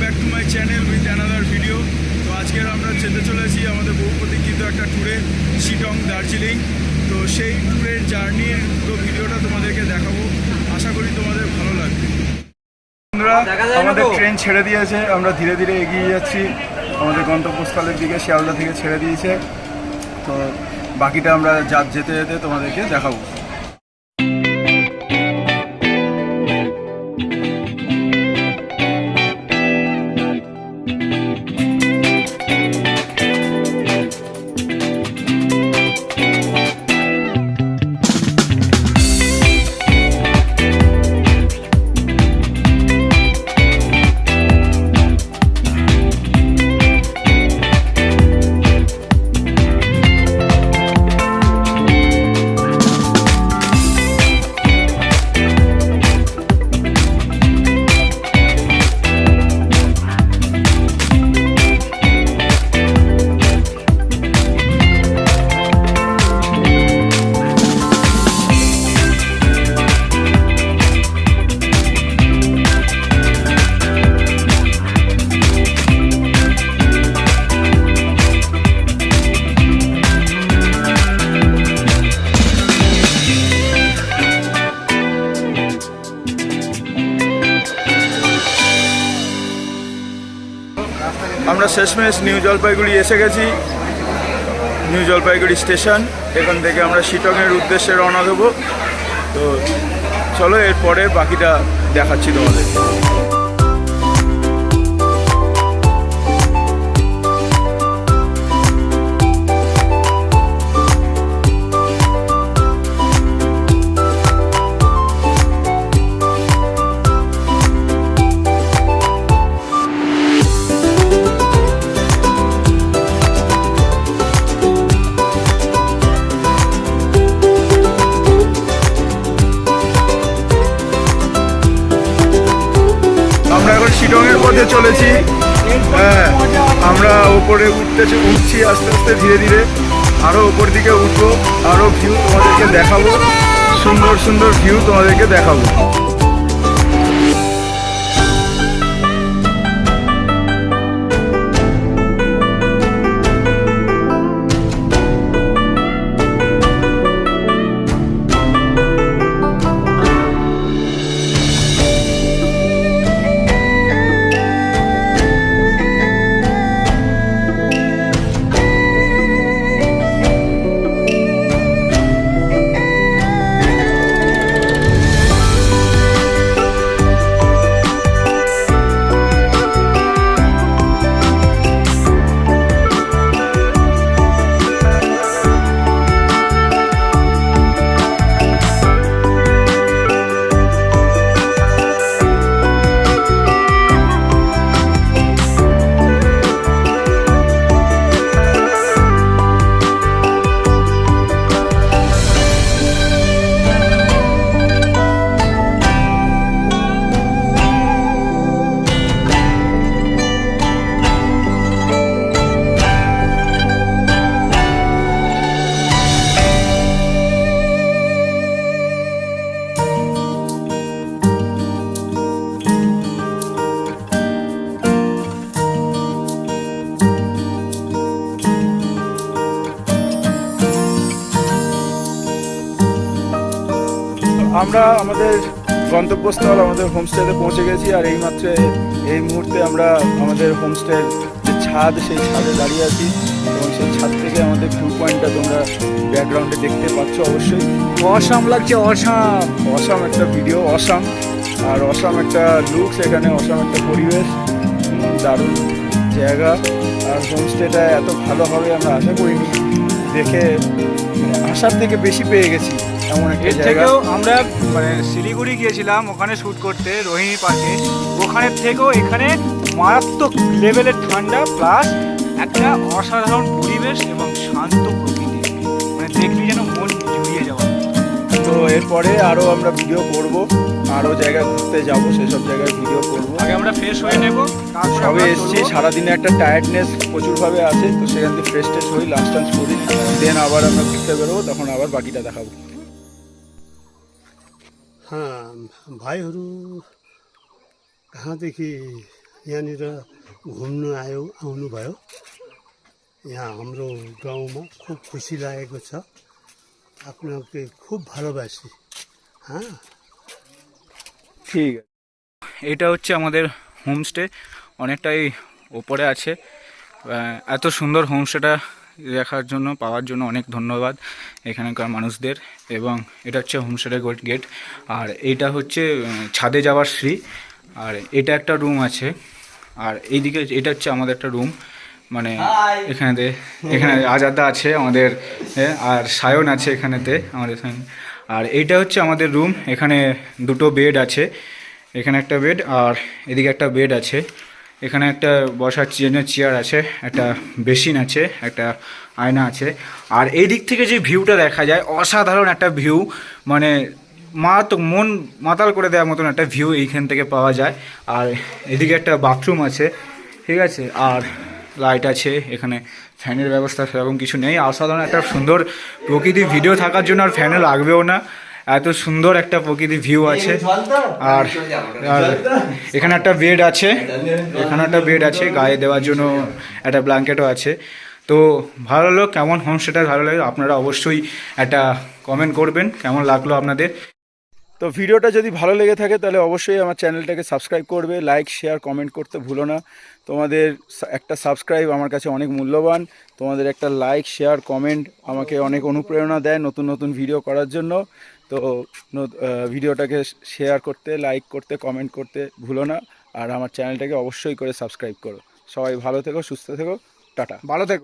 Back to my channel with another video তো আজকের আমরা যেতে চলেছি আমাদের বহু প্রতীক্ষিত একটা ট্যুরে শিটং দার্জিলিং তো সেই ট্যুরের জার্নির পুরো ভিডিওটা তোমাদেরকে দেখাবো। আশা করি তোমাদের ভালো লাগবে। বন্ধুরা আমাদের ট্রেন ছেড়ে দিয়েছে। আমরা ধীরে ধীরে এগিয়ে যাচ্ছি। আমাদের গন্তব্যস্থলের দিকে শিয়ালদা থেকে ছেড়ে দিয়েছে। তো বাকিটা আমরা যা যেতে যেতে তোমাদেরকে দেখাবো। আমরা শেষমেশ নিউ জলপাইগুড়ি এসে গেছি। নিউ জলপাইগুড়ি স্টেশন, এখান থেকে আমরা শিটংয়ের উদ্দেশ্যে রওনা দেবো। তো চলো, এরপরে বাকিটা দেখাচ্ছি তোমাদের। চলেছি হ্যাঁ আমরা ওপরে উঠতেছি, উঠছি আস্তে আস্তে, ধীরে ধীরে। আরও ওপর দিকে উঠবো আরও ভিউ তোমাদেরকে দেখাবো। সুন্দর সুন্দর ভিউ তোমাদেরকে দেখাবো। আমরা আমাদের গন্তব্যস্থল, আমাদের হোমস্টেতে পৌঁছে গেছি আর এইমাত্র এই মুহূর্তে আমরা আমাদের হোমস্টের যে ছাদ, সেই ছাদে দাঁড়িয়ে আছি এবং সেই ছাদ থেকে আমাদের ভিউ পয়েন্টটা তোমরা ব্যাকগ্রাউন্ডে দেখতে পাচ্ছ অবশ্যই। অসাম লাগছে, অসাম। অসাম একটা ভিডিও অসাম। আর অসাম একটা লুকস এখানে অসাম একটা পরিবেশ। দারুণ জায়গা। আর হোমস্টেটা এত ভালো হবে আমরা আশা করিনি। দেখে, আশার থেকে বেশি পেয়ে গেছি। এমন একটা এর জায়গা। থেকেও আমরা মানে শিলিগুড়ি গিয়েছিলাম ওখানে শ্যুট করতে রোহিণী পার্কে। ওখানে থেকেও এখানে মারাত্মক লেভেলের ঠান্ডা প্লাস একটা অসাধারণ পরিবেশ এবং শান্ত প্রকৃতি। মানে দেখলি যেন মন জুড়িয়ে যাওয়া। তো এরপরে আরও আমরা ভিডিও করব আরও জায়গায় ঘুরতে যাব সেসব জায়গায় ভিডিও করব। আগে আমরা ফ্রেশ হয়ে নেব সবে এসেছি সারাদিনে একটা টায়ার্ডনেস প্রচুরভাবে আছে তো সেখান থেকে ফ্রেশ ট্রেশ হই লাঞ্চ টাঞ্চ করি দেন আবার আমরা ঘুরতে বেরোবো তখন আবার বাকিটা দেখাবো। हाँ भाई हरू कहाँ देखी यहाँनिर घुम्नु आयो आउनुभयो यहाँ हाम्रो गाउँमा खुब खुसी लागेको छ আপনাকে খুব ভালোবাসি হ্যাঁ ঠিক আছে এটা হচ্ছে আমাদের হোমস্টে অনেকটাই ওপরে আছে আহ, এত সুন্দর হোমস্টেটা দেখার জন্য পাওয়ার জন্য অনেক ধন্যবাদ এখানকার মানুষদের। এবং এটা হচ্ছে হোমস্টের গেট। আর এটা হচ্ছে ছাদে যাওয়ার শ্রী। আর এটা একটা রুম আছে। আর এইদিকে এটা হচ্ছে আমাদের একটা রুম। মানে এখানেতে এখানে আজাদা আছে আমাদের আর সায়ন আছে এখানেতে আমাদের আর এইটা হচ্ছে আমাদের রুম। এখানে দুটো বেড আছে। এখানে একটা বেড আর এদিকে একটা বেড আছে। এখানে একটা বসার জন্য চেয়ার আছে, একটা বেসিন আছে, একটা আয়না আছে। আর এই দিক থেকে যে ভিউটা দেখা যায়, অসাধারণ একটা ভিউ মানে মারাত্মক, মন মাতাল করে দেওয়ার মতন একটা ভিউ এইখান থেকে পাওয়া যায়। আর এদিকে একটা বাথরুম আছে, ঠিক আছে? আর লাইট আছে, এখানে ফ্যানের ব্যবস্থা সেরকম কিছু নেই। অসাধারণ একটা সুন্দর প্রকৃতি ভিডিও থাকার জন্য আর ফ্যানও লাগবেও না। এত সুন্দর একটা প্রকৃতি ভিউ আছে। আর আর এখানে একটা বেড আছে। এখানে একটা বেড আছে গায়ে দেওয়ার জন্য একটা ব্ল্যাঙ্কেটও আছে। তো ভালো লাগল কেমন হোমস্টেটা ভালো লাগল। আপনারা অবশ্যই একটা কমেন্ট করবেন কেমন লাগল আপনাদের? তো ভিডিওটা যদি ভালো লেগে থাকে তাহলে অবশ্যই আমার চ্যানেলটাকে সাবস্ক্রাইব করবে। লাইক শেয়ার কমেন্ট করতে ভুলো না। তোমাদের একটা সাবস্ক্রাইব আমার কাছে অনেক মূল্যবান। তোমাদের একটা লাইক শেয়ার কমেন্ট আমাকে অনেক অনুপ্রেরণা দেয় নতুন নতুন ভিডিও করার জন্য। তো ভিডিওটাকে শেয়ার করতে লাইক করতে কমেন্ট করতে ভুলো না। আর আমার চ্যানেলটাকে অবশ্যই করে সাবস্ক্রাইব করো। সবাই ভালো থেকো, সুস্থ থেকো। টাটা। ভালো থেকো।